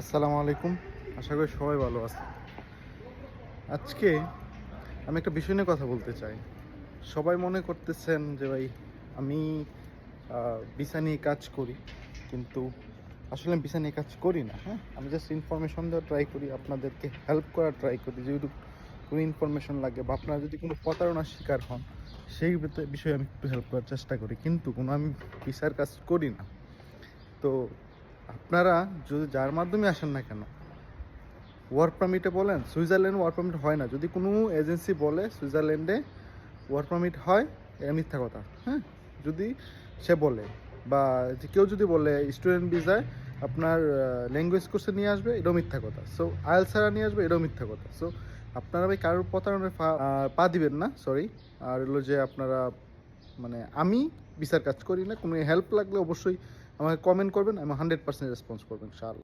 আসসালামু আলাইকুম। আশা করি সবাই ভালো আছে আজকে আমি একটা বিষয় নিয়ে কথা বলতে চাই। সবাই মনে করতেছেন যে ভাই আমি ভিসা নিয়ে কাজ করি, কিন্তু আসলে আমি ভিসা নিয়ে কাজ করি না হ্যাঁ? আমি জাস্ট ইনফরমেশন দেওয়ার ট্রাই করি, আপনাদেরকে হেল্প করার ট্রাই করি, যেহেতু কোনো ইনফরমেশন লাগে বা আপনারা যদি কোনো প্রতারণার শিকার হন, সেই বিষয়ে- বিষয়ে আমি একটু হেল্প করার চেষ্টা করি, কিন্তু কোনো আমি ভিসার কাজ করি না। তো আপনারা যদি যার মাধ্যমে আসেন না কেন ওয়ার্ক পারমিটে বলেন সুইজারল্যান্ড ওয়ার্ক পারমিট হয় না। যদি কোনো এজেন্সি বলে সুইজারল্যান্ডে ওয়ার্ক পারমিট হয়, এটা মিথ্যা কথা হ্যাঁ? যদি সে বলে বা কেউ যদি বলে স্টুডেন্ট ভিসায় আপনার ল্যাঙ্গুয়েজ কোর্সে নিয়ে আসবে, এটাও মিথ্যা কথা। সো আয়েল ছাড়া নিয়ে আসবে, এটাও মিথ্যা কথা। সো আপনারা ভাই কারোর প্রতারণার পা দিবেন না সরি আর হলো যে আপনারা মানে আমি বিচার কাজ করি না, কোনো হেল্প লাগলে অবশ্যই আমাকে কমেন্ট করবেন, আমি হান্ড্রেড পার্সেন্ট রেসপন্স করবেন ইনশাআল্লাহ।